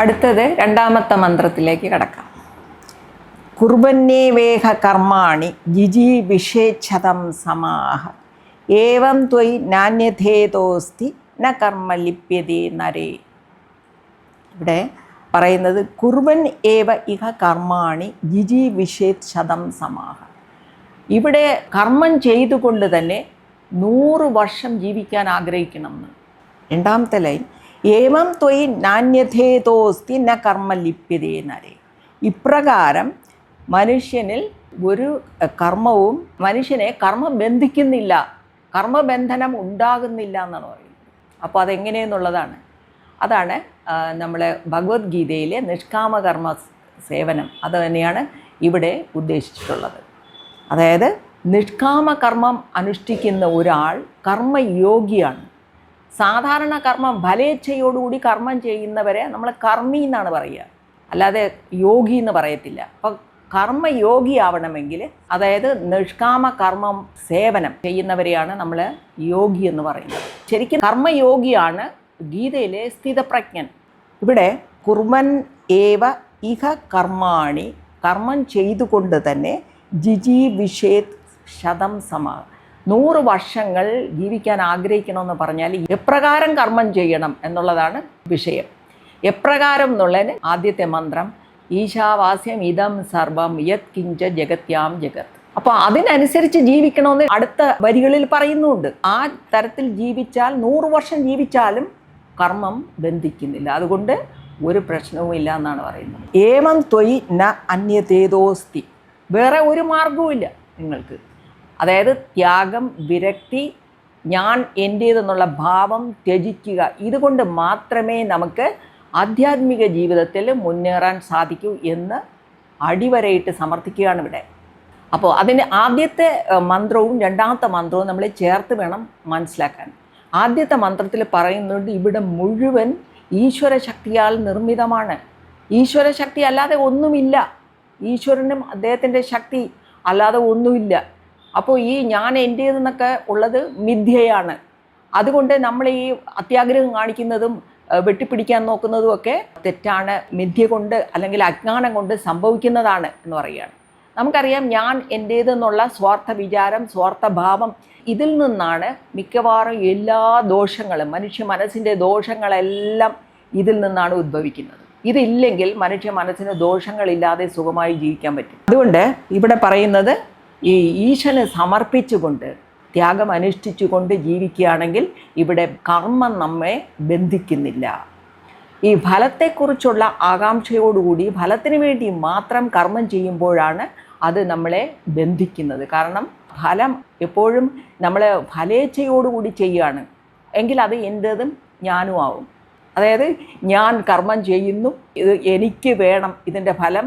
അടുത്തത് രണ്ടാമത്തെ മന്ത്രത്തിലേക്ക് കടക്കാം. കുർബന്യേവേഹ കർമാണി ജിജി വിഷേച്ഛതം സമാഹ. ഏവം ത്വയ് നാണ്യഥേതോസ്തി ന കർമ്മ ലിപ്യതേ നരേ. ഇവിടെ പറയുന്നത് കുർവൻ ഏവ ഇഹ കർമാണി ജിജി വിഷേത് ശതം സമാഹ. ഇവിടെ കർമ്മം ചെയ്തുകൊണ്ട് തന്നെ നൂറ് വർഷം ജീവിക്കാൻ ആഗ്രഹിക്കണമെന്ന്. രണ്ടാമത്തെ ലൈൻ ഏവം ത്വയ് നാണ്യഥേതോസ്തി ന കർമ്മ ലിപ്യതേ നരേ. ഇപ്രകാരം മനുഷ്യനിൽ ഒരു കർമ്മവും മനുഷ്യനെ കർമ്മം ബന്ധിക്കുന്നില്ല കർമ്മബന്ധനം ഉണ്ടാകുന്നില്ല എന്നാണ് പറയുന്നത്. അപ്പോൾ അതെങ്ങനെയെന്നുള്ളതാണ്. അതാണ് നമ്മളെ ഭഗവത്ഗീതയിലെ നിഷ്കാമകർമ്മ സേവനം. അത് തന്നെയാണ് ഇവിടെ ഉദ്ദേശിച്ചിട്ടുള്ളത്. അതായത് നിഷ്കാമകർമ്മം അനുഷ്ഠിക്കുന്ന ഒരാൾ കർമ്മയോഗിയാണ്. സാധാരണ കർമ്മം ഫലേച്ഛയോടുകൂടി കർമ്മം ചെയ്യുന്നവരെ നമ്മൾ കർമ്മി എന്നാണ് പറയുക. അല്ലാതെ യോഗി എന്ന് പറയത്തില്ല. അപ്പോൾ കർമ്മയോഗിയാവണമെങ്കിൽ അതായത് നിഷ്കാമ കർമ്മം സേവനം ചെയ്യുന്നവരെയാണ് നമ്മൾ യോഗി എന്ന് പറയുന്നത്. ശരിക്കും കർമ്മയോഗിയാണ് ഗീതയിലെ സ്ഥിതപ്രജ്ഞൻ. ഇവിടെ കുർമൻ ഏവ ഇഹ കർമാണി കർമ്മം ചെയ്തുകൊണ്ട് തന്നെ ജിജി വിഷേത് ശതം സമ. നൂറ് വർഷങ്ങൾ ജീവിക്കാൻ ആഗ്രഹിക്കണമെന്ന് പറഞ്ഞാൽ എപ്രകാരം കർമ്മം ചെയ്യണം എന്നുള്ളതാണ് വിഷയം. എപ്രകാരം എന്നുള്ളതിന് ആദ്യത്തെ മന്ത്രം ഈശാവാസ്യം ഇതം സർവം യത് കിഞ്ച ജഗത്യാം ജഗത്. അപ്പോൾ അതിനനുസരിച്ച് ജീവിക്കണമെന്ന് അടുത്ത വരികളിൽ പറയുന്നുണ്ട്. ആ തരത്തിൽ ജീവിച്ചാൽ നൂറ് വർഷം ജീവിച്ചാലും കർമ്മം ബന്ധിക്കുന്നില്ല. അതുകൊണ്ട് ഒരു പ്രശ്നവും ഇല്ല എന്നാണ് പറയുന്നത്. ഏമം ത്വയ് ന അന്യതേതോസ്തി. വേറെ ഒരു മാർഗവുമില്ല നിങ്ങൾക്ക്. അതായത് ത്യാഗം വിരക്തി ഞാൻ എന്റേതെന്നുള്ള ഭാവം ത്യജിക്കുക. ഇതുകൊണ്ട് മാത്രമേ നമുക്ക് ആധ്യാത്മിക ജീവിതത്തിൽ മുന്നേറാൻ സാധിക്കൂ എന്ന് അടിവരയിട്ട് സമർത്ഥിക്കുകയാണ് ഇവിടെ. അപ്പോൾ അതിന് ആദ്യത്തെ മന്ത്രവും രണ്ടാമത്തെ മന്ത്രവും നമ്മൾ ചേർത്ത് വേണം മനസ്സിലാക്കാൻ. ആദ്യത്തെ മന്ത്രത്തിൽ പറയുന്നുണ്ട് ഇവിടെ മുഴുവൻ ഈശ്വര ശക്തിയാൽ നിർമ്മിതമാണ്. ഈശ്വര ശക്തി അല്ലാതെ ഒന്നുമില്ല. ഈശ്വരനും അദ്ദേഹത്തിന്റെ ശക്തി അല്ലാതെ ഒന്നുമില്ല. അപ്പോൾ ഈ ഞാൻ എന്റേതെന്നൊക്കെ ഉള്ളത് മിഥ്യയാണ്. അതുകൊണ്ട് നമ്മൾ ഈ അത്യാഗ്രഹം കാണിക്കുന്നതും വെട്ടിപ്പിടിക്കാൻ നോക്കുന്നതും ഒക്കെ തെറ്റാണ് മിഥ്യ കൊണ്ട് അല്ലെങ്കിൽ അജ്ഞാനം കൊണ്ട് സംഭവിക്കുന്നതാണ് എന്ന് പറയുകയാണ്. നമുക്കറിയാം ഞാൻ എന്റേതെന്നുള്ള സ്വാർത്ഥ വിചാരം സ്വാർത്ഥഭാവം ഇതിൽ നിന്നാണ് മിക്കവാറും എല്ലാ ദോഷങ്ങളും മനുഷ്യ മനസ്സിന്റെ ദോഷങ്ങളെല്ലാം ഇതിൽ നിന്നാണ് ഉദ്ഭവിക്കുന്നത്. ഇതില്ലെങ്കിൽ മനുഷ്യ മനസ്സിന് ദോഷങ്ങളില്ലാതെ സുഖമായി ജീവിക്കാൻ പറ്റും. അതുകൊണ്ട് ഇവിടെ പറയുന്നത് ഈ ഈശന് സമർപ്പിച്ചുകൊണ്ട് ത്യാഗം അനുഷ്ഠിച്ചുകൊണ്ട് ജീവിക്കുകയാണെങ്കിൽ ഇവിടെ കർമ്മം നമ്മെ ബന്ധിക്കുന്നില്ല. ഈ ഫലത്തെക്കുറിച്ചുള്ള ആകാംക്ഷയോടുകൂടി ഫലത്തിന് വേണ്ടി മാത്രം കർമ്മം ചെയ്യുമ്പോഴാണ് അത് നമ്മളെ ബന്ധിക്കുന്നത്. കാരണം ഫലം എപ്പോഴും നമ്മൾ ഫലേച്ഛയോടുകൂടി ചെയ്യുകയാണ്. എങ്കിൽ അത് എന്റേതും ഞാനും ആവും. അതായത് ഞാൻ കർമ്മം ചെയ്യുന്നു ഇത് എനിക്ക് വേണം ഇതിന്റെ ഫലം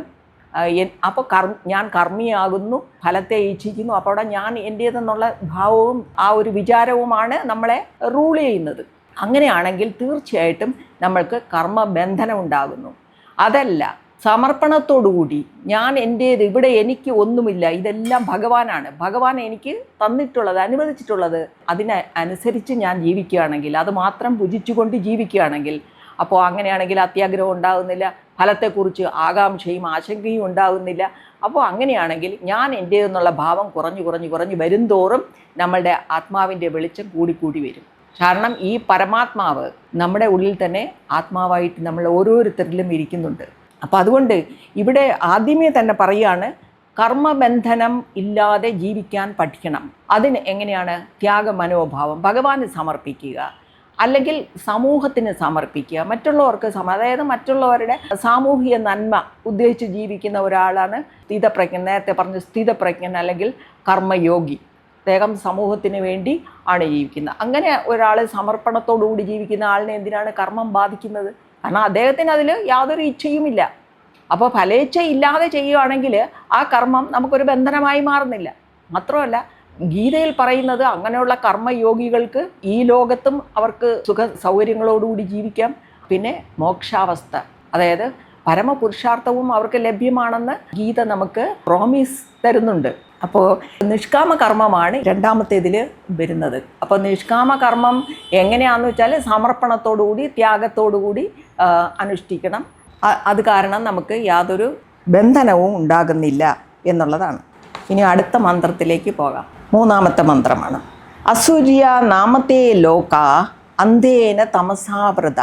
അപ്പോൾ കർ ഞാൻ കർമ്മിയാകുന്നു ഫലത്തെ ഇച്ഛിക്കുന്നു അപ്പോൾ അവിടെ ഞാൻ എന്റേതെന്നുള്ള ഭാവവും ആ ഒരു വിചാരവുമാണ് നമ്മളെ റൂൾ ചെയ്യുന്നത്. അങ്ങനെയാണെങ്കിൽ തീർച്ചയായിട്ടും നമ്മൾക്ക് കർമ്മബന്ധനം ഉണ്ടാകുന്നു. അതല്ല സമർപ്പണത്തോടുകൂടി ഞാൻ എന്റേത് ഇവിടെ എനിക്ക് ഒന്നുമില്ല ഇതെല്ലാം ഭഗവാനാണ്. ഭഗവാൻ എനിക്ക് തന്നിട്ടുള്ളത് അനുവദിച്ചിട്ടുള്ളത്. അതിനെ അനുസരിച്ച് ഞാൻ ജീവിക്കുകയാണെങ്കിൽ അത് മാത്രം ഭുജിച്ചുകൊണ്ട് ജീവിക്കുകയാണെങ്കിൽ അപ്പോൾ അങ്ങനെയാണെങ്കിൽ അത്യാഗ്രഹം ഉണ്ടാകുന്നില്ല ഫലത്തെക്കുറിച്ച് ആകാംക്ഷയും ആശങ്കയും ഉണ്ടാകുന്നില്ല. അപ്പോൾ അങ്ങനെയാണെങ്കിൽ ഞാൻ എന്റേതെന്നുള്ള ഭാവം കുറഞ്ഞു കുറഞ്ഞു കുറഞ്ഞു വരുംതോറും നമ്മളുടെ ആത്മാവിന്റെ വെളിച്ചം കൂടിക്കൂടി വരും. കാരണം ഈ പരമാത്മാവ് നമ്മുടെ ഉള്ളിൽ തന്നെ ആത്മാവായിട്ട് നമ്മൾ ഓരോരുത്തരിലും ഇരിക്കുന്നുണ്ട്. അപ്പോൾ അതുകൊണ്ട് ഇവിടെ ആദ്യമേ തന്നെ പറയുകയാണ് കർമ്മബന്ധനം ഇല്ലാതെ ജീവിക്കാൻ പഠിക്കണം. അതിന് എങ്ങനെയാണ്? ത്യാഗ മനോഭാവം ഭഗവാന് സമർപ്പിക്കുക. അല്ലെങ്കിൽ സമൂഹത്തിന് സമർപ്പിക്കുക. മറ്റുള്ളവർക്ക് സമ അതായത് മറ്റുള്ളവരുടെ സാമൂഹിക നന്മ ഉദ്ദേശിച്ച് ജീവിക്കുന്ന ഒരാളാണ് സ്ഥിതപ്രജ്ഞൻ. നേരത്തെ പറഞ്ഞ സ്ഥിതപ്രജ്ഞൻ അല്ലെങ്കിൽ കർമ്മയോഗി. അദ്ദേഹം സമൂഹത്തിന് വേണ്ടി ആണ് ജീവിക്കുന്നത്. അങ്ങനെ ഒരാൾ സമർപ്പണത്തോടുകൂടി ജീവിക്കുന്ന ആളിനെ എന്തിനാണ് കർമ്മം ബാധിക്കുന്നത്? കാരണം അദ്ദേഹത്തിന് അതിൽ യാതൊരു ഇച്ഛയുമില്ല. അപ്പോൾ ഫലേച്ഛ ഇല്ലാതെ ചെയ്യുകയാണെങ്കിൽ ആ കർമ്മം നമുക്കൊരു ബന്ധനമായി മാറുന്നില്ല. മാത്രമല്ല ഗീതയിൽ പറയുന്നത് അങ്ങനെയുള്ള കർമ്മയോഗികൾക്ക് ഈ ലോകത്തും അവർക്ക് സുഖ സൗകര്യങ്ങളോടുകൂടി ജീവിക്കാം. പിന്നെ മോക്ഷാവസ്ഥ. അതായത് പരമപുരുഷാർത്ഥവും അവർക്ക് ലഭ്യമാണെന്ന് ഗീത നമുക്ക് പ്രോമിസ് തരുന്നുണ്ട്. അപ്പോൾ നിഷ്കാമ കർമ്മമാണ് രണ്ടാമത്തേതിൽ വരുന്നത്. അപ്പോൾ നിഷ്കാമ കർമ്മം എങ്ങനെയാണെന്ന് വെച്ചാൽ സമർപ്പണത്തോടുകൂടി ത്യാഗത്തോടുകൂടി അനുഷ്ഠിക്കണം. അത് കാരണം നമുക്ക് യാതൊരു ബന്ധനവും ഉണ്ടാകുന്നില്ല എന്നുള്ളതാണ്. ഇനി അടുത്ത മന്ത്രത്തിലേക്ക് പോകാം. മൂന്നാമത്തെ മന്ത്രമാണ്. അസൂര്യ നാമത്തെ ലോക അന്തേന തമസാവൃത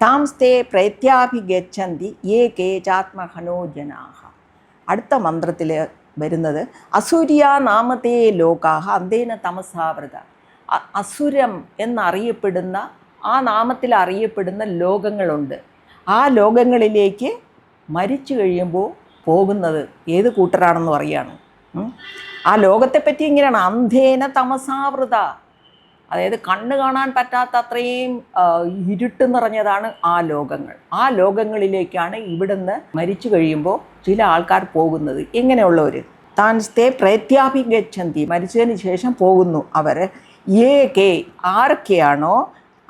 താംസ്തേ പ്രത്യാഭിഗച്ഛന്തി ഏ കേചാത്മഹനോ ജനാഹ. അടുത്ത മന്ത്രത്തിൽ വരുന്നത് അസൂര്യ നാമത്തെ ലോകാഹ അന്തേന തമസാവൃത അസുരം എന്നറിയപ്പെടുന്ന ആ നാമത്തിൽ അറിയപ്പെടുന്ന ലോകങ്ങളുണ്ട്. ആ ലോകങ്ങളിലേക്ക് മരിച്ചു കഴിയുമ്പോൾ പോകുന്നത് ഏത് കൂട്ടരാണെന്ന് പറയുകയാണ്. ആ ലോകത്തെപ്പറ്റി ഇങ്ങനെയാണ്. അന്ധേന തമസാവൃത അതായത് കണ്ണ് കാണാൻ പറ്റാത്ത അത്രയും ഇരുട്ട് നിറഞ്ഞതാണ് ആ ലോകങ്ങൾ. ആ ലോകങ്ങളിലേക്കാണ് ഇവിടുന്ന് മരിച്ചു കഴിയുമ്പോൾ ചില ആൾക്കാർ പോകുന്നത്. എങ്ങനെയുള്ളവർ താൻ സ്ഥേ പ്രത്യാഭിഗച്ഛന്തി. മരിച്ചതിന് ശേഷം പോകുന്നു അവർ. ഏ കെ ആരൊക്കെയാണോ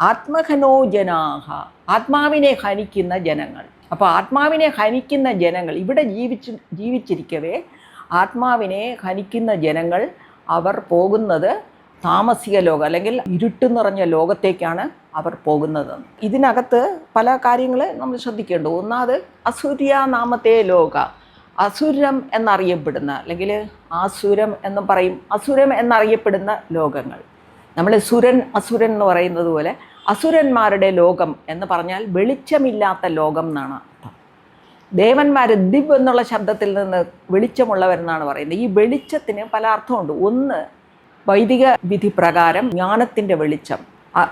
ആത്മഹനോ ജനാഹ ആത്മാവിനെ ഹനിക്കുന്ന ജനങ്ങൾ. അപ്പോൾ ആത്മാവിനെ ഹനിക്കുന്ന ജനങ്ങൾ ഇവിടെ ജീവിച്ച് ജീവിച്ചിരിക്കവേ ആത്മാവിനെ ഹനിക്കുന്ന ജനങ്ങൾ അവർ പോകുന്നത് താമസിക ലോകം അല്ലെങ്കിൽ ഇരുട്ട് നിറഞ്ഞ ലോകത്തേക്കാണ് അവർ പോകുന്നത്. ഇതിനകത്ത് പല കാര്യങ്ങൾ നമ്മൾ ശ്രദ്ധിക്കേണ്ടു ഒന്നാമത് അസുര്യ നാമത്തെ ലോക അസുരം എന്നറിയപ്പെടുന്ന അല്ലെങ്കിൽ ആസുരം എന്ന് പറയും അസുരം എന്നറിയപ്പെടുന്ന ലോകങ്ങൾ. നമ്മൾ സുരൻ അസുരൻ എന്ന് പറയുന്നത് പോലെ അസുരന്മാരുടെ ലോകം എന്ന് പറഞ്ഞാൽ വെളിച്ചമില്ലാത്ത ലോകം എന്നാണ് അർത്ഥം. ദേവന്മാർ ദിബ് എന്നുള്ള ശബ്ദത്തിൽ നിന്ന് വെളിച്ചമുള്ളവരെന്നാണ് പറയുന്നത്. ഈ വെളിച്ചത്തിന് പല അർത്ഥമുണ്ട്. ഒന്ന് വൈദിക വിധി പ്രകാരം ജ്ഞാനത്തിന്റെ വെളിച്ചം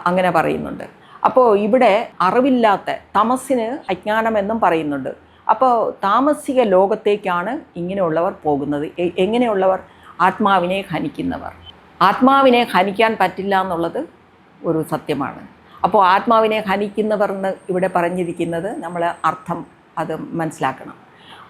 അങ്ങനെ പറയുന്നുണ്ട്. അപ്പോൾ ഇവിടെ അറിവില്ലാത്ത തമസിന് അജ്ഞാനമെന്നും പറയുന്നുണ്ട്. അപ്പോൾ താമസിക ലോകത്തേക്കാണ് ഇങ്ങനെയുള്ളവർ പോകുന്നത്. എങ്ങനെയുള്ളവർ? ആത്മാവിനെ ഹനിക്കുന്നവർ ആത്മാവിനെ ഹനിക്കാൻ പറ്റില്ല എന്നുള്ളത് ഒരു സത്യമാണ്. അപ്പോൾ ആത്മാവിനെ ഹനിക്കുന്നവർ എന്ന് ഇവിടെ പറഞ്ഞിരിക്കുന്നത് നമ്മൾ അർത്ഥം അത് മനസ്സിലാക്കണം.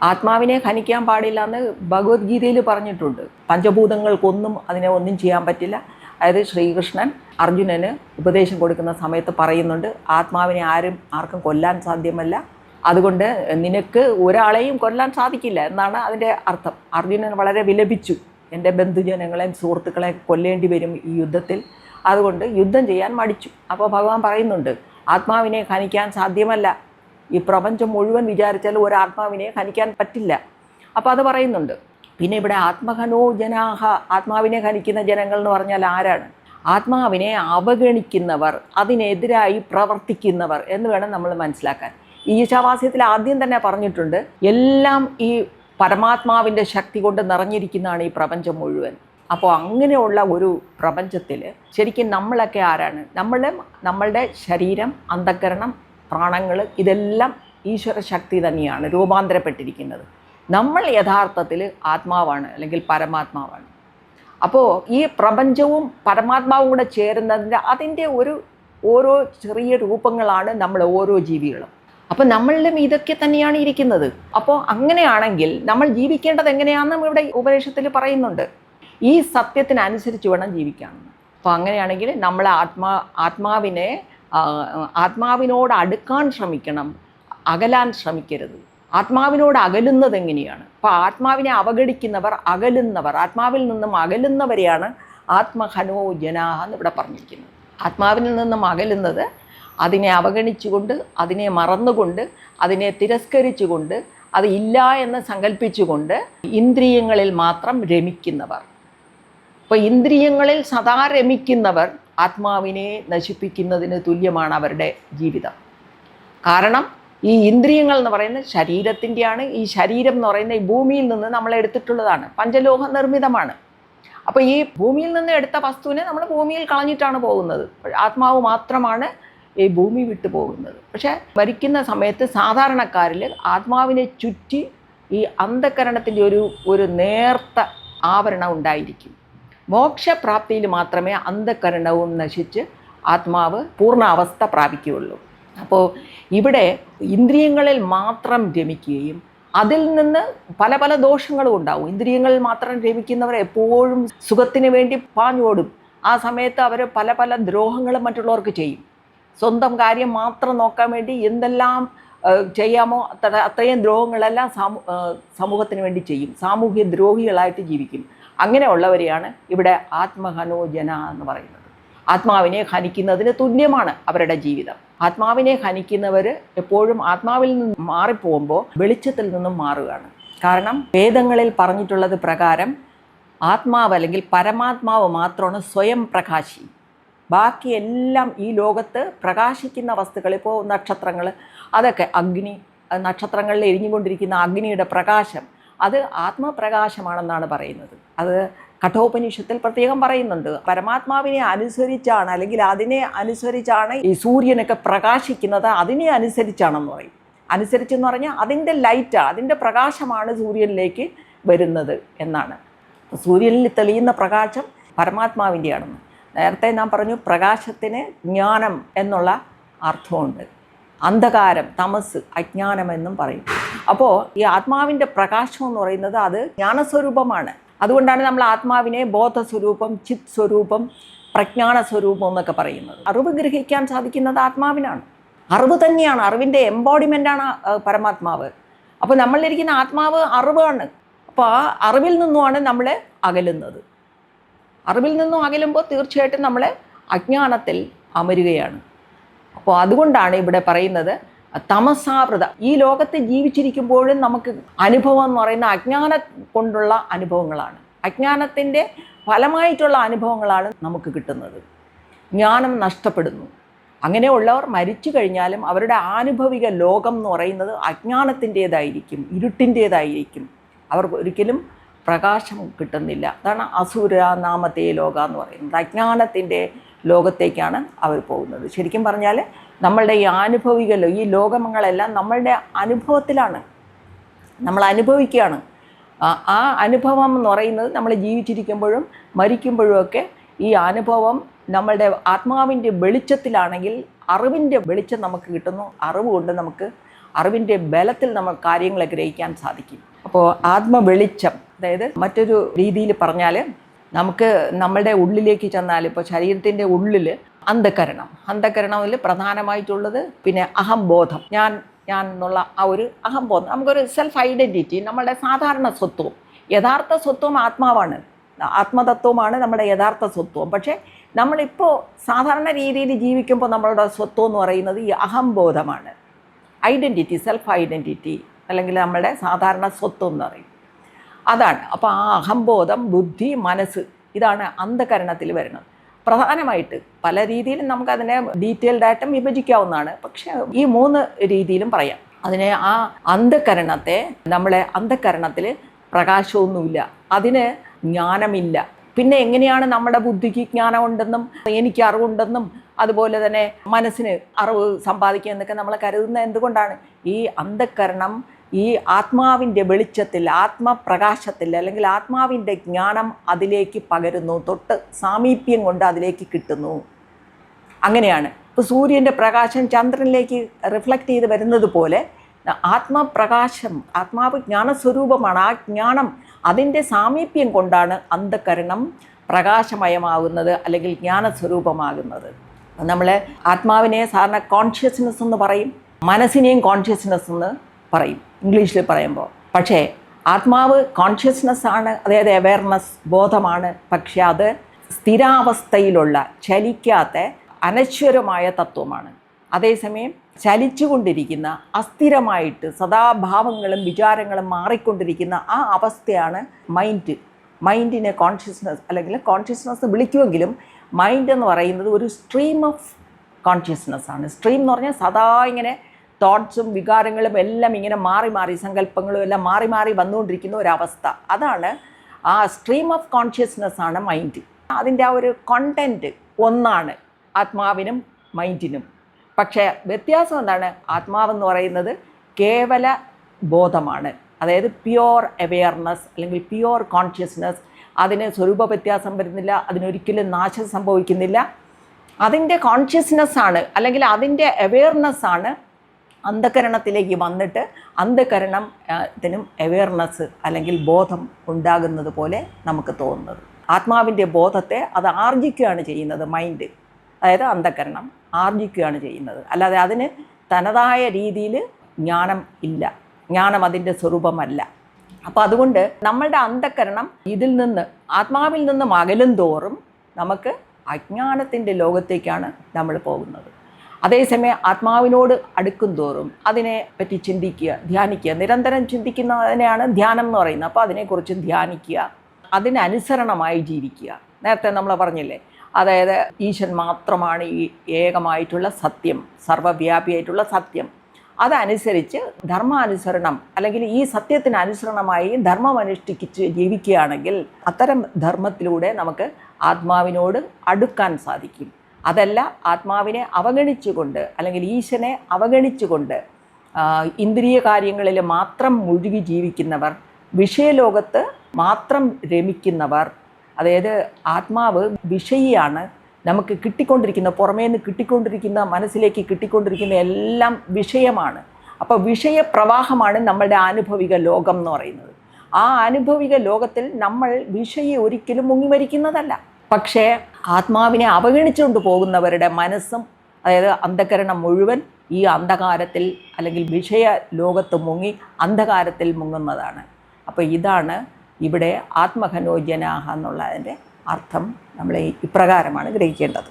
ആത്മാവിനെ ഹനിക്കാൻ പാടില്ല എന്ന് ഭഗവത്ഗീതയിൽ പറഞ്ഞിട്ടുണ്ട്. പഞ്ചഭൂതങ്ങൾക്കൊന്നും അതിനെ ഒന്നും ചെയ്യാൻ പറ്റില്ല. അതായത് ശ്രീകൃഷ്ണൻ അർജുനന് ഉപദേശം കൊടുക്കുന്ന സമയത്ത് പറയുന്നുണ്ട് ആത്മാവിനെ ആരും ആർക്കും കൊല്ലാൻ സാധ്യമല്ല. അതുകൊണ്ട് നിനക്ക് ഒരാളെയും കൊല്ലാൻ സാധിക്കില്ല എന്നാണ് അതിന്റെ അർത്ഥം. അർജുനൻ വളരെ വിലപിച്ചു. എന്റെ ബന്ധുജനങ്ങളെയും സുഹൃത്തുക്കളെയും കൊല്ലേണ്ടി വരും ഈ യുദ്ധത്തിൽ. അതുകൊണ്ട് യുദ്ധം ചെയ്യാൻ മടിച്ചു. അപ്പോൾ ഭഗവാൻ പറയുന്നുണ്ട് ആത്മാവിനെ ഹനിക്കാൻ സാധ്യമല്ല. ഈ പ്രപഞ്ചം മുഴുവൻ വിചാരിച്ചാൽ ഒരു ആത്മാവിനെ ഹനിക്കാൻ പറ്റില്ല. അപ്പോൾ അത് പറയുന്നുണ്ട് പിന്നെ ഇവിടെ ആത്മഹനോ ജനാഹ ആത്മാവിനെ ഹനിക്കുന്ന ജനങ്ങൾ എന്ന് പറഞ്ഞാൽ ആരാണ്? ആത്മാവിനെ അവഗണിക്കുന്നവർ അതിനെതിരായി പ്രവർത്തിക്കുന്നവർ എന്ന് വേണം നമ്മൾ മനസ്സിലാക്കാൻ. ഈശാവാസ്യത്തിൽ ആദ്യം തന്നെ പറഞ്ഞിട്ടുണ്ട് എല്ലാം ഈ പരമാത്മാവിന്റെ ശക്തി കൊണ്ട് നിറഞ്ഞിരിക്കുന്നതാണ് ഈ പ്രപഞ്ചം മുഴുവൻ. അപ്പോൾ അങ്ങനെയുള്ള ഒരു പ്രപഞ്ചത്തിൽ ശരിക്കും നമ്മളൊക്കെ ആരാണ്? നമ്മൾ നമ്മളുടെ ശരീരം അന്ധകരണം പ്രാണങ്ങൾ ഇതെല്ലാം ഈശ്വര ശക്തി തന്നെയാണ് രൂപാന്തരപ്പെട്ടിരിക്കുന്നത്. നമ്മൾ യഥാർത്ഥത്തിൽ ആത്മാവാണ് അല്ലെങ്കിൽ പരമാത്മാവാണ്. അപ്പോൾ ഈ പ്രപഞ്ചവും പരമാത്മാവും കൂടെ ചേരുന്നതിന്റെ അതിന്റെ ഒരു ഓരോ ചെറിയ രൂപങ്ങളാണ് നമ്മൾ ഓരോ ജീവികളും. അപ്പോൾ നമ്മളിലും ഇതൊക്കെ തന്നെയാണ് ഇരിക്കുന്നത്. അപ്പോൾ അങ്ങനെയാണെങ്കിൽ നമ്മൾ ജീവിക്കേണ്ടത് എങ്ങനെയാണെന്നും ഇവിടെ ഉപദേശത്തിൽ പറയുന്നുണ്ട്. ഈ സത്യത്തിനനുസരിച്ച് വേണം ജീവിക്കാൻ. അപ്പോൾ അങ്ങനെയാണെങ്കിൽ നമ്മൾ ആത്മാ ആത്മാവിനെ ആത്മാവിനോട് അടുക്കാൻ ശ്രമിക്കണം. അകലാൻ ശ്രമിക്കരുത്. ആത്മാവിനോട് അകലുന്നത് എങ്ങനെയാണ്? അപ്പോൾ ആത്മാവിനെ അവഗണിക്കുന്നവർ അകലുന്നവർ ആത്മാവിൽ നിന്നും അകലുന്നവരെയാണ് ആത്മഹനോ ജനാഹ എന്ന് ഇവിടെ പറഞ്ഞിരിക്കുന്നത്. ആത്മാവിൽ നിന്നും അകലുന്നത് അതിനെ അവഗണിച്ചുകൊണ്ട് അതിനെ മറന്നുകൊണ്ട് അതിനെ തിരസ്കരിച്ചുകൊണ്ട് അത് ഇല്ല എന്ന് സങ്കല്പിച്ചുകൊണ്ട് ഇന്ദ്രിയങ്ങളിൽ മാത്രം രമിക്കുന്നവർ. അപ്പോൾ ഇന്ദ്രിയങ്ങളിൽ സദാ രമിക്കുന്നവർ ആത്മാവിനെ നശിപ്പിക്കുന്നതിന് തുല്യമാണ് അവരുടെ ജീവിതം. കാരണം ഈ ഇന്ദ്രിയങ്ങൾ എന്ന് പറയുന്നത് ശരീരത്തിന്റെയാണ്. ഈ ശരീരം എന്ന് പറയുന്ന ഈ ഭൂമിയിൽ നിന്ന് നമ്മൾ എടുത്തിട്ടുള്ളതാണ്. പഞ്ചലോഹ നിർമ്മിതമാണ്. അപ്പോൾ ഈ ഭൂമിയിൽ നിന്ന് എടുത്ത വസ്തുവിനെ നമ്മൾ ഭൂമിയിൽ കളഞ്ഞിട്ടാണ് പോകുന്നത്. ആത്മാവ് മാത്രമാണ് ഈ ഭൂമി വിട്ടു പോകുന്നത്. പക്ഷേ മരിക്കുന്ന സമയത്ത് സാധാരണക്കാരിൽ ആത്മാവിനെ ചുറ്റി ഈ അന്ധകരണത്തിന്റെ ഒരു ഒരു നേർത്ത ആവരണം ഉണ്ടായിരിക്കും. മോക്ഷപ്രാപ്തിയിൽ മാത്രമേ അന്ധകരണവും നശിച്ച് ആത്മാവ് പൂർണ അവസ്ഥ പ്രാപിക്കുകയുള്ളൂ. അപ്പോൾ ഇവിടെ ഇന്ദ്രിയങ്ങളിൽ മാത്രം രമിക്കുകയും അതിൽ നിന്ന് പല പല ദോഷങ്ങളും ഉണ്ടാവും. ഇന്ദ്രിയങ്ങളിൽ മാത്രം രമിക്കുന്നവർ എപ്പോഴും സുഖത്തിന് വേണ്ടി പാഞ്ഞോടും. ആ സമയത്ത് അവർ പല പല ദ്രോഹങ്ങളും മറ്റുള്ളവർക്ക് ചെയ്യും. സ്വന്തം കാര്യം മാത്രം നോക്കാൻ വേണ്ടി എന്തെല്ലാം ചെയ്യാമോ അത്ര അത്രയും ദ്രോഹങ്ങളെല്ലാം സമൂ സമൂഹത്തിന് വേണ്ടി ചെയ്യും. സാമൂഹ്യ ദ്രോഹികളായിട്ട് ജീവിക്കും. അങ്ങനെയുള്ളവരെയാണ് ഇവിടെ ആത്മഹനോജന എന്ന് പറയുന്നത്. ആത്മാവിനെ ഹനിക്കുന്നതിന് തുല്യമാണ് അവരുടെ ജീവിതം. ആത്മാവിനെ ഹനിക്കുന്നവർ എപ്പോഴും ആത്മാവിൽ നിന്ന് മാറിപ്പോകുമ്പോൾ വെളിച്ചത്തിൽ നിന്നും മാറുകയാണ്. കാരണം വേദങ്ങളിൽ പറഞ്ഞിട്ടുള്ളത് പ്രകാരം ആത്മാവ് അല്ലെങ്കിൽ പരമാത്മാവ് മാത്രമാണ് സ്വയം പ്രകാശി. ബാക്കി എല്ലാം ഈ ലോകത്ത് പ്രകാശിക്കുന്ന വസ്തുക്കൾ ഇപ്പോൾ നക്ഷത്രങ്ങൾ അതൊക്കെ അഗ്നി നക്ഷത്രങ്ങളിൽ എരിഞ്ഞുകൊണ്ടിരിക്കുന്ന അഗ്നിയുടെ പ്രകാശം അത് ആത്മപ്രകാശമാണെന്നാണ് പറയുന്നത്. അത് കഠോപനിഷത്തിൽ പ്രത്യേകം പറയുന്നുണ്ട്. പരമാത്മാവിനെ അനുസരിച്ചാണ് അല്ലെങ്കിൽ അതിനെ അനുസരിച്ചാണ് ഈ സൂര്യനൊക്കെ പ്രകാശിക്കുന്നത് അതിനെ അനുസരിച്ചാണെന്ന് പറയും. അനുസരിച്ചെന്ന് പറഞ്ഞാൽ അതിന്റെ ലൈറ്റാണ് അതിന്റെ പ്രകാശമാണ് സൂര്യനിലേക്ക് വരുന്നത് എന്നാണ്. സൂര്യനിൽ തെളിയുന്ന പ്രകാശം പരമാത്മാവിന്റെയാണെന്ന്. നേരത്തെ നാം പറഞ്ഞു പ്രകാശത്തിന് ജ്ഞാനം എന്നുള്ള അർത്ഥമുണ്ട്. അന്ധകാരം തമസ് അജ്ഞാനമെന്നും പറയും. അപ്പോൾ ഈ ആത്മാവിന്റെ പ്രകാശം എന്ന് പറയുന്നത് അത് ജ്ഞാനസ്വരൂപമാണ്. അതുകൊണ്ടാണ് നമ്മൾ ആത്മാവിനെ ബോധസ്വരൂപം ചിത് സ്വരൂപം പ്രജ്ഞാന സ്വരൂപം എന്നൊക്കെ പറയുന്നത്. അറിവ് ഗ്രഹിക്കാൻ സാധിക്കുന്നത് ആത്മാവിനാണ്. അറിവ് തന്നെയാണ്. അറിവിന്റെ എംബോഡിമെന്റാണ് പരമാത്മാവ്. അപ്പോൾ നമ്മളിരിക്കുന്ന ആത്മാവ് അറിവാണ്. അപ്പോൾ ആ അറിവിൽ നിന്നുമാണ് നമ്മൾ അകലുന്നത്. അറിവിൽ നിന്നും അകലുമ്പോൾ തീർച്ചയായിട്ടും നമ്മൾ അജ്ഞാനത്തിൽ അമരുകയാണ്. അപ്പോൾ അതുകൊണ്ടാണ് ഇവിടെ പറയുന്നത് തമസാവൃത. ഈ ലോകത്ത് ജീവിച്ചിരിക്കുമ്പോഴും നമുക്ക് അനുഭവം എന്ന് പറയുന്ന അജ്ഞാനം കൊണ്ടുള്ള അനുഭവങ്ങളാണ്. അജ്ഞാനത്തിന്റെ ഫലമായിട്ടുള്ള അനുഭവങ്ങളാണ് നമുക്ക് കിട്ടുന്നത്. ജ്ഞാനം നഷ്ടപ്പെടുന്നു. അങ്ങനെയുള്ളവർ മരിച്ചു കഴിഞ്ഞാലും അവരുടെ ആനുഭവിക ലോകം എന്ന് പറയുന്നത് അജ്ഞാനത്തിന്റേതായിരിക്കും ഇരുട്ടിന്റേതായിരിക്കും. അവർക്ക് ഒരിക്കലും പ്രകാശം കിട്ടുന്നില്ല. അതാണ് അസുര നാമത്തെ ലോക എന്ന് പറയുന്നത്. അജ്ഞാനത്തിന്റെ ലോകത്തേക്കാണ് അവർ പോകുന്നത്. ശരിക്കും പറഞ്ഞാൽ നമ്മളുടെ ഈ ആനുഭവിക ഈ ലോകങ്ങളെല്ലാം നമ്മളുടെ അനുഭവത്തിലാണ്. നമ്മൾ അനുഭവിക്കുകയാണ്. ആ- ആ അനുഭവം എന്ന് പറയുന്നത് നമ്മൾ ജീവിച്ചിരിക്കുമ്പോഴും മരിക്കുമ്പോഴും ഒക്കെ ഈ അനുഭവം നമ്മളുടെ ആത്മാവിന്റെ വെളിച്ചത്തിലാണെങ്കിൽ അറിവിന്റെ വെളിച്ചം നമുക്ക് കിട്ടുന്നു. അറിവ് കൊണ്ട് നമുക്ക് അറിവിന്റെ ബലത്തിൽ നമ്മൾ കാര്യങ്ങളെ ഗ്രഹിക്കാൻ സാധിക്കും. അപ്പോൾ ആത്മവെളിച്ചം അതായത് മറ്റൊരു രീതിയിൽ പറഞ്ഞാൽ നമുക്ക് നമ്മളുടെ ഉള്ളിലേക്ക് ചെന്നാൽ ഇപ്പോൾ ശരീരത്തിന്റെ ഉള്ളിൽ അന്ധകരണം. അന്ധകരണത്തിൽ പ്രധാനമായിട്ടുള്ളത് പിന്നെ അഹംബോധം. ഞാൻ ഞാൻ എന്നുള്ള ആ ഒരു അഹംബോധം. നമുക്കൊരു സെൽഫ് ഐഡന്റിറ്റി നമ്മുടെ സാധാരണ സ്വത്വം. യഥാർത്ഥ സ്വത്വം ആത്മാവാണ്. ആത്മതത്വമാണ് നമ്മുടെ യഥാർത്ഥ സ്വത്വം. പക്ഷേ നമ്മളിപ്പോൾ സാധാരണ രീതിയിൽ ജീവിക്കുമ്പോൾ നമ്മളുടെ സ്വത്വം എന്ന് പറയുന്നത് ഈ അഹംബോധമാണ്. ഐഡന്റിറ്റി സെൽഫ് ഐഡന്റിറ്റി അല്ലെങ്കിൽ നമ്മുടെ സാധാരണ സ്വത്വം എന്ന് പറയും. അതാണ്. അപ്പോൾ ആ അഹംബോധം ബുദ്ധി മനസ്സ് ഇതാണ് അന്ധകരണത്തിൽ വരുന്നത്. പ്രധാനമായിട്ട് പല രീതിയിലും നമുക്കതിനെ ഡീറ്റെയിൽഡായിട്ടും വിഭജിക്കാവുന്നതാണ്. പക്ഷേ ഈ മൂന്ന് രീതിയിലും പറയാം. അതിനെ ആ അന്ധകരണത്തെ നമ്മളെ അന്ധകരണത്തിൽ പ്രകാശമൊന്നുമില്ല. അതിന് ജ്ഞാനമില്ല. പിന്നെ എങ്ങനെയാണ് നമ്മുടെ ബുദ്ധിക്ക് ജ്ഞാനമുണ്ടെന്നും എനിക്ക് അറിവുണ്ടെന്നും അതുപോലെ തന്നെ മനസ്സിന് അറിവ് സമ്പാദിക്കുക എന്നൊക്കെ നമ്മൾ കരുതുന്നത് എന്തുകൊണ്ടാണ്? ഈ അന്ധകരണം ഈ ആത്മാവിന്റെ വെളിച്ചത്തിൽ ആത്മപ്രകാശത്തിൽ അല്ലെങ്കിൽ ആത്മാവിന്റെ ജ്ഞാനം അതിലേക്ക് പകരുന്നു തൊട്ട് സാമീപ്യം കൊണ്ട് അതിലേക്ക് കിട്ടുന്നു. അങ്ങനെയാണ്. ഇപ്പോൾ സൂര്യന്റെ പ്രകാശം ചന്ദ്രനിലേക്ക് റിഫ്ലക്റ്റ് ചെയ്ത് വരുന്നത് പോലെ ആത്മപ്രകാശം ആത്മാവ് ജ്ഞാനസ്വരൂപമാണ്. ആ ജ്ഞാനം അതിന്റെ സാമീപ്യം കൊണ്ടാണ് അന്ധകരണം പ്രകാശമയമാകുന്നത് അല്ലെങ്കിൽ ജ്ഞാനസ്വരൂപമാകുന്നത്. നമ്മൾ ആത്മാവിനെ സാധാരണ കോൺഷ്യസ്നെസ് എന്ന് പറയും മനസ്സിനെയും കോൺഷ്യസ്നെസ് എന്ന് പറയും. ഇംഗ്ലീഷിൽ പറയുമ്പോൾ. പക്ഷേ ആത്മാവ് കോൺഷ്യസ്നെസ്സാണ് അതായത് അവയർനെസ് ബോധമാണ്. പക്ഷേ അത് സ്ഥിരാവസ്ഥയിലുള്ള ചലിക്കാത്ത അനശ്വരമായ തത്വമാണ്. അതേസമയം ചലിച്ചുകൊണ്ടിരിക്കുന്ന അസ്ഥിരമായിട്ട് സദാഭാവങ്ങളും വിചാരങ്ങളും മാറിക്കൊണ്ടിരിക്കുന്ന ആ അവസ്ഥയാണ് മൈൻഡ് മൈൻഡിനെ കോൺഷ്യസ്നസ് അല്ലെങ്കിൽ കോൺഷ്യസ്നസ് വിളിക്കുമെങ്കിലും മൈൻഡ് എന്ന് പറയുന്നത് ഒരു സ്ട്രീം ഓഫ് കോൺഷ്യസ്നസ് ആണ്. സ്ട്രീം എന്ന് പറഞ്ഞാൽ സദാ ഇങ്ങനെ തോട്ട്സും വികാരങ്ങളും എല്ലാം ഇങ്ങനെ മാറി മാറി സങ്കല്പങ്ങളും എല്ലാം മാറി മാറി വന്നുകൊണ്ടിരിക്കുന്ന ഒരവസ്ഥ. അതാണ് ആ സ്ട്രീം ഓഫ് കോൺഷ്യസ്നസ് ആണ് മൈൻഡ് അതിന്റെ ആ ഒരു കണ്ടന്റ് ഒന്നാണ് ആത്മാവിനും മൈൻഡിനും പക്ഷേ വ്യത്യാസം എന്താണ്? ആത്മാവെന്ന് പറയുന്നത് കേവല ബോധമാണ്. അതായത് പ്യുവർ അവെയർനെസ് അല്ലെങ്കിൽ പ്യുവർ കോൺഷ്യസ്നെസ് അതിന് സ്വരൂപ വ്യത്യാസം വരുന്നില്ല അതിനൊരിക്കലും നാശം സംഭവിക്കുന്നില്ല. അതിന്റെ കോൺഷ്യസ്നെസ് ആണ് അല്ലെങ്കിൽ അതിന്റെ അവെയർനെസ് ആണ് അന്ധകരണത്തിലേക്ക് വന്നിട്ട് അന്ധകരണത്തിനും അവെയർനെസ് അല്ലെങ്കിൽ ബോധം ഉണ്ടാകുന്നത് പോലെ നമുക്ക് തോന്നുന്നത്. ആത്മാവിന്റെ ബോധത്തെ അത് ആർജിക്കുകയാണ് ചെയ്യുന്നത് മൈൻഡ് അതായത് അന്ധകരണം ആർജിക്കുകയാണ് ചെയ്യുന്നത്. അല്ലാതെ അതിന് തനതായ രീതിയിൽ ജ്ഞാനം ഇല്ല. ജ്ഞാനം അതിന്റെ സ്വരൂപമല്ല. അപ്പോൾ അതുകൊണ്ട് നമ്മളുടെ അന്ധകരണം ഇതിൽ നിന്ന് ആത്മാവിൽ നിന്നും അകലും തോറും നമുക്ക് അജ്ഞാനത്തിന്റെ ലോകത്തേക്കാണ് നമ്മൾ പോകുന്നത്. അതേസമയം ആത്മാവിനോട് അടുക്കും തോറും അതിനെ പറ്റി ചിന്തിക്കുക ധ്യാനിക്കുക. നിരന്തരം ചിന്തിക്കുന്നതിനെയാണ് ധ്യാനം എന്ന് പറയുന്നത്. അപ്പോൾ അതിനെക്കുറിച്ച് ധ്യാനിക്കുക. അതിനനുസരണമായി ജീവിക്കുക. നേരത്തെ നമ്മൾ പറഞ്ഞില്ലേ അതായത് ഈശൻ മാത്രമാണ് ഈ ഏകമായിട്ടുള്ള സത്യം സർവവ്യാപിയായിട്ടുള്ള സത്യം. അതനുസരിച്ച് ധർമാനുസരണം അല്ലെങ്കിൽ ഈ സത്യത്തിന് അനുസരണമായി ധർമ്മം അനുഷ്ഠിച്ച് ജീവിക്കുകയാണെങ്കിൽ അത്തരം ധർമ്മത്തിലൂടെ നമുക്ക് ആത്മാവിനോട് അടുക്കാൻ സാധിക്കും. അതല്ല ആത്മാവിനെ അവഗണിച്ചുകൊണ്ട് അല്ലെങ്കിൽ ഈശനെ അവഗണിച്ചുകൊണ്ട് ഇന്ദ്രിയ കാര്യങ്ങളിൽ മാത്രം മുഴുകി ജീവിക്കുന്നവർ വിഷയലോകത്ത് മാത്രം രമിക്കുന്നവർ അതായത് ആത്മാവ് വിഷയിയാണ് നമുക്ക് കിട്ടിക്കൊണ്ടിരിക്കുന്ന പുറമേ നിന്ന് കിട്ടിക്കൊണ്ടിരിക്കുന്ന മനസ്സിലേക്ക് കിട്ടിക്കൊണ്ടിരിക്കുന്ന എല്ലാം വിഷയമാണ്. അപ്പോൾ വിഷയപ്രവാഹമാണ് നമ്മളുടെ ആനുഭവിക ലോകം എന്ന് പറയുന്നത്. ആ ആനുഭവിക ലോകത്തിൽ നമ്മൾ വിഷയെ ഒരിക്കലും മുങ്ങിമരിക്കുന്നതല്ല പക്ഷേ ആത്മാവിനെ അവഗണിച്ചുകൊണ്ട് പോകുന്നവരുടെ മനസ്സും അതായത് അന്ധകരണം മുഴുവൻ ഈ അന്ധകാരത്തിൽ അല്ലെങ്കിൽ വിഷയ ലോകത്ത് മുങ്ങി അന്ധകാരത്തിൽ മുങ്ങുന്നതാണ്. അപ്പോൾ ഇതാണ് ഇവിടെ ആത്മഹനോജനാഹ എന്നുള്ളതിന്റെ അർത്ഥം നമ്മൾ ഇപ്രകാരമാണ് ഗ്രഹിക്കേണ്ടത്.